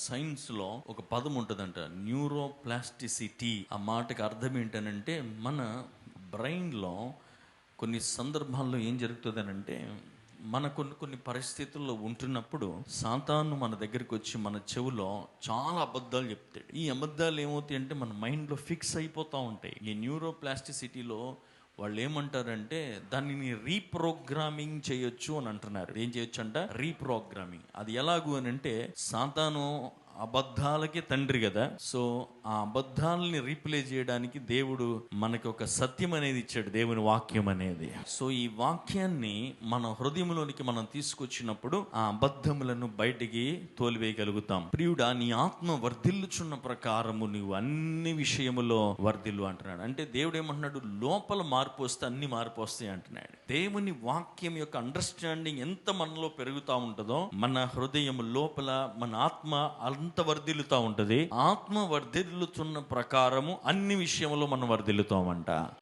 సైన్స్లో ఒక పదం ఉంటుందంట. న్యూరోప్లాస్టిసిటీ. ఆ మాటకి అర్థం ఏంటనంటే మన బ్రెయిన్లో కొన్ని సందర్భాల్లో ఏం జరుగుతుందనంటే మన కొన్ని కొన్ని పరిస్థితుల్లో ఉంటున్నప్పుడు సాతాను మన దగ్గరికి వచ్చి మన చెవులో చాలా అబద్ధాలు చెప్తాడు. ఈ అబద్ధాలు ఏమవుతాయి అంటే మన మైండ్లో ఫిక్స్ అయిపోతూ ఉంటాయి. ఈ న్యూరోప్లాస్టిసిటీలో వాళ్ళు ఏమంటారంటే దానిని రీప్రోగ్రామింగ్ చేయొచ్చు అని అంటున్నారు. ఏం చేయొచ్చు అంట రీప్రోగ్రామింగ్. అది ఎలాగు అని అంటే సాతాను అబద్ధాలకి తండ్రి కదా. సో ఆ అబద్ధాలని రీప్లే చేయడానికి దేవుడు మనకి ఒక సత్యం అనేది ఇచ్చాడు దేవుని వాక్యం అనేది. సో ఈ వాక్యాన్ని మన హృదయంలోనికి మనం తీసుకొచ్చినప్పుడు ఆ అబద్ధములను బయటికి తోలివేయగలుగుతాం. ప్రియుడా నీ ఆత్మ వర్ధిల్లుచున్న ప్రకారము నువ్వు అన్ని విషయములో వర్ధిల్లు అంటున్నాడు. అంటే దేవుడు ఏమంటున్నాడు లోపల మార్పు వస్తే అన్ని మార్పు వస్తాయి అంటున్నాడు. దేవుని వాక్యం యొక్క అండర్స్టాండింగ్ ఎంత మనలో పెరుగుతూ ఉంటుందో మన హృదయం లోపల మన ఆత్మ అంత వర్ధిల్లుతూ ఉంటుంది. ఆత్మ వర్ధిల్లుతున్న ప్రకారము అన్ని విషయంలో మనం వర్ధిల్లుతామంట.